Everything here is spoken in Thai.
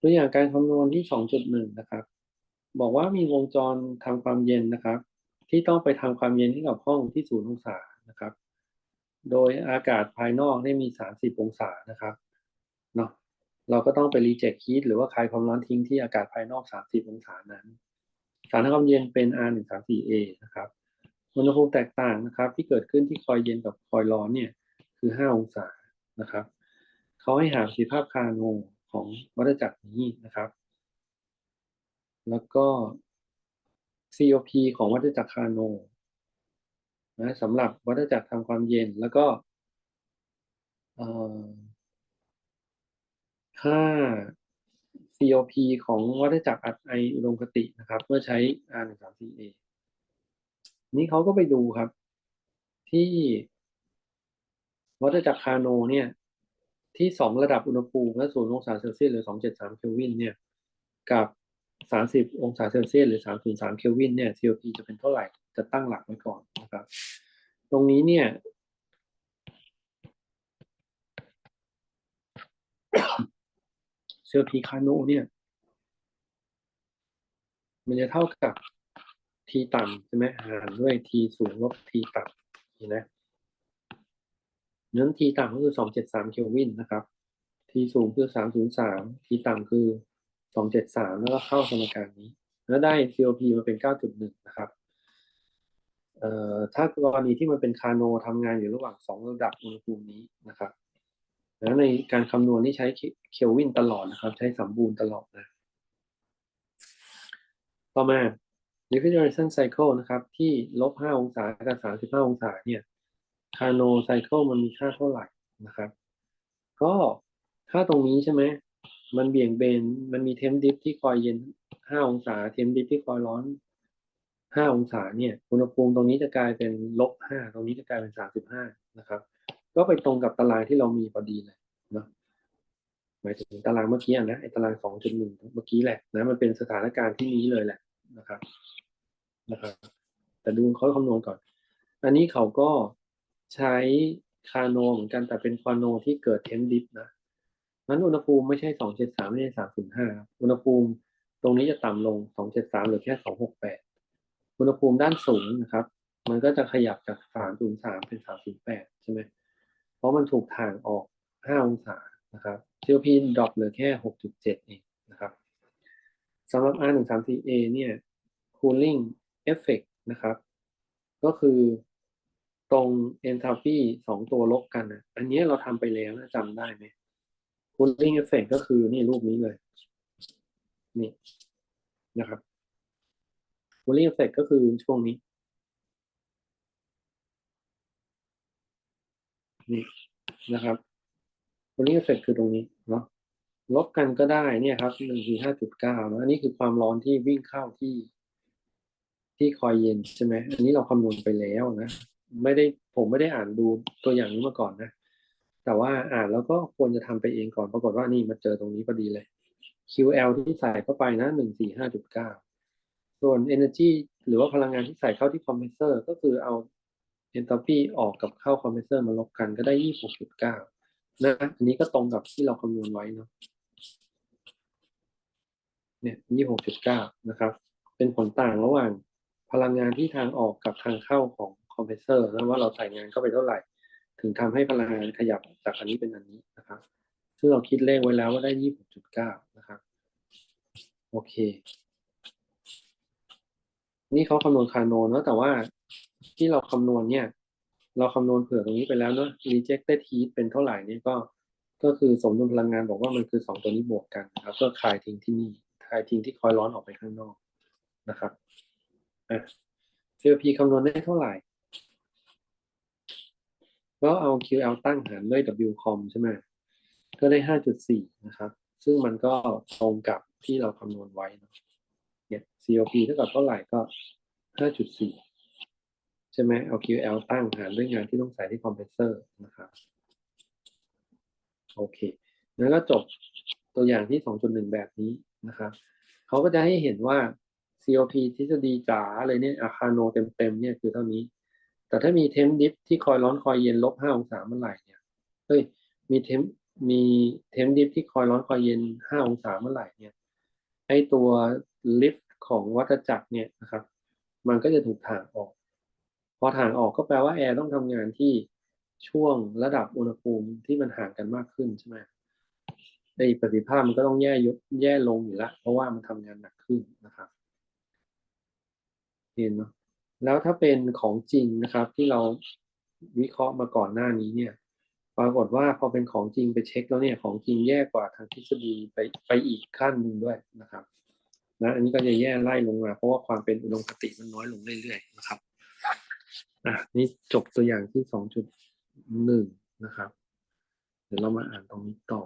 ตัวอย่างการคำนวณที่ 2.1 นะครับ บอกว่ามีวงจรทำความเย็นนะครับ ที่ต้องไปทำความเย็นให้กับห้องที่ศูนย์องศานะครับ โดยอากาศภายนอกได้มี 30 องศานะครับเนาะเราก็ต้องไปรีเจ็คฮีทหรือว่าคลายความร้อนทิ้งที่อากาศภายนอก 30 องศานั้น สารทำความเย็นเป็น R134A นะครับอุณหภูมิแตกต่างนะครับ ที่เกิดขึ้นที่คอยเย็นกับคอยร้อนเนี่ยคือ 5 องศานะครับเขาให้หาประสิทธิภาพคาโน ของวัฏจักรนี้นะครับ แล้วก็ COP ของวัฏจักรคาโนนะสำหรับวัฏจักรทำความเย็นแล้วก็ค่า COP ของวัฏจักรอัดไออุดมคตินะครับ เมื่อใช้ R134A นี่เขาก็ไปดูครับ ที่วัฏจักรคาโนเนี่ย ที่สองระดับอุณหภูมิและศูนย์องศาเซลเซียสหรือ 273 เคลวินเนี่ยกับ 30 องศาเซลเซียสหรือ 303 เคลวินเนี่ย COP จะเป็นเท่าไหร่จะตั้งหลักไว้ก่อนนะครับ ตรงนี้เนี่ย COP คาโนเนี่ย มันจะเท่ากับ T ต่ำใช่ไหมหารด้วย T สูงลบ T ต่ำนี่นะ นั้น T ต่ำก็คือ273เคลวินนะครับ T สูงคือ303 T ต่ำคือ273แล้วก็เข้าสมการนี้ แล้วได้ COP มาเป็น9.1นะครับเอ่อถ้ากรณีที่มันเป็นคาโนทำงานอยู่ระหว่าง2ระดับอุณหภูมินี้นะครับแล้วในการคำนวณนี่ใช้เคลวินตลอดนะครับ ใช้สมบูรณ์ตลอดนะต่อมา refrigeration cycle นะครับ ที่ลบ5องศากับ35 องศาเนี่ย คาโนไซเคิลมันมีค่าเท่าไหร่นะครับ ก็ค่าตรงนี้ใช่ไหม มันเบี่ยงเบน มันมีเทมดิฟที่คอยเย็น5องศา เทมดิฟที่คอยร้อน5องศาเนี่ย อุณหภูมิตรงนี้จะกลายเป็นลบ5ตรงนี้จะกลายเป็น35นะครับ ก็ไปตรงกับตารางที่เรามีพอดีเลยเนาะหมายถึงตารางเมื่อกี้นะไอ้ตาราง2.1เมื่อกี้แหละนะมันเป็นสถานการณ์ที่นี้เลยแหละนะครับนะครับ แต่ดูเขาคำนวณก่อน อันนี้เขาก็ ใช้คาโนเหมือนกันแต่เป็นคาโนที่เกิดเทมดิฟนะนั้นอุณหภูมิไม่ใช่สองเจ็ดสามไม่ใช่สามศูนย์ห้าอุณหภูมิตรงนี้จะต่ำลงสองเจ็ดสามหรือแค่สองหกแปดอุณหภูมิด้านสูงนะครับ มันก็จะขยับจากสามศูนย์สามเป็นสามศูนย์แปดใช่ไหมเพราะมันถูกถ่างออกห้าองศานะครับ COP ดรอปเหลือแค่หกจุดเจ็ดเองนะครับสำหรับ R134A เนี่ย cooling effect นะครับ ก็คือ ตรง enthalpy สองตัวลบกันนะอันนี้เราทำไปแล้วนะจำได้ไหม cooling effect ก็คือนี่รูปนี้เลย นี่นะครับ cooling effect ก็คือช่วงนี้ นี่นะครับ cooling effect คือตรงนี้เนาะลบกันก็ได้เนี่ยครับหนึ่งคือห้าจุดเก้าแล้วอันนี้คือความร้อนที่วิ่งเข้าที่ ที่คอยเย็นใช่ไหม อันนี้เราคำนวณไปแล้วนะ ไม่ได้ผมไม่ได้อ่านดูตัวอย่างนี้มาก่อนนะ แต่ว่าอ่านแล้วก็ควรจะทำไปเองก่อน ปรากฏว่านี่มาเจอตรงนี้พอดีเลย QL ที่ใส่เข้าไปนะหนึ่งสี่ห้าจุดเก้าส่วน energy หรือว่าพลังงานที่ใส่เข้าที่คอมเพรสเซอร์ก็คือเอา enthalpy ออกกับเข้าคอมเพรสเซอร์มาลบกันก็ได้ยี่สิบจุดเก้านะอันนี้ก็ตรงกับที่เราคำนวณไว้เนาะเนี่ยยี่หกจุดเก้านะครับ เป็นผลต่างระหว่างพลังงานที่ทางออกกับทางเข้าของ คอมเพรสเซอร์แล้วว่าเราใส่งานเข้าไปเท่าไหร่ ถึงทำให้พลังงานขยับจากอันนี้เป็นอันนี้นะครับ ซึ่งเราคิดเลขไว้แล้วว่าได้ยี่หกจุดเก้านะครับ โอเค นี่เขาคำนวณคาโนเนาะแต่ว่าที่เราคำนวณเนี่ย เราคำนวณเผื่อตรงนี้ไปแล้วเนาะ rejected heat เป็นเท่าไหร่นี่ก็ก็คือสมดุลพลังงานบอกว่ามันคือสองตัวนี้บวกกันนะครับก็คลายทิ้งที่นี่คลายทิ้งที่คอยร้อนออกไปข้างนอกนะครับอะ CLP คำนวณได้เท่าไหร่ ก็เอา QL ตั้งหารด้วย WCOM ใช่ไหมก็ได้ 5.4 นะครับ ซึ่งมันก็ตรงกับที่เราคำนวณไว้นะเนี่ย COP เท่ากับเท่าไหร่ก็ 5.4 ใช่ไหมเอา QL ตั้งหารด้วยงานที่ต้องใส่ที่คอมเพรสเซอร์นะครับ โอเค แล้วก็จบตัวอย่างที่ 2.1 แบบนี้นะครับ เขาก็จะให้เห็นว่า COP ทฤษฎีจ๋าเลยเนี่ยอาคาโนเต็มๆเนี่ยคือเท่านี้ แต่ถ้ามีเทมดิฟที่คอยร้อนคอยเย็นลบ5องศาเมื่อไหร่เนี่ยเฮ้ยมีเทมมีเทมดิฟที่คอยร้อนคอยเย็น5องศาเมื่อไหร่เนี่ยไอตัวลิฟต์ของวัฏจักรเนี่ยนะครับ มันก็จะถูกถ่างออก พอถ่างออกก็แปลว่าแอร์ต้องทำงานที่ช่วงระดับอุณหภูมิที่มันห่างกันมากขึ้นใช่ไหมไอประสิทธิภาพมันก็ต้องแย่ยกแย่ลงอยู่ละเพราะว่ามันทำงานหนักขึ้นนะครับ เห็นเนาะ แล้วถ้าเป็นของจริงนะครับ ที่เราวิเคราะห์มาก่อนหน้านี้เนี่ย ปรากฏว่าพอเป็นของจริงไปเช็คแล้วเนี่ยของจริงแย่กว่าทางทฤษฎีไปไปอีกขั้นหนึ่งด้วยนะครับนะอันนี้ก็จะแย่ไล่ลงมา เพราะว่าความเป็นอุดมคติมันน้อยลงเรื่อยๆนะครับอะนี่จบตัวอย่างที่สองจุดหนึ่งนะครับ เดี๋ยวเรามาอ่านตรงนี้ต่อ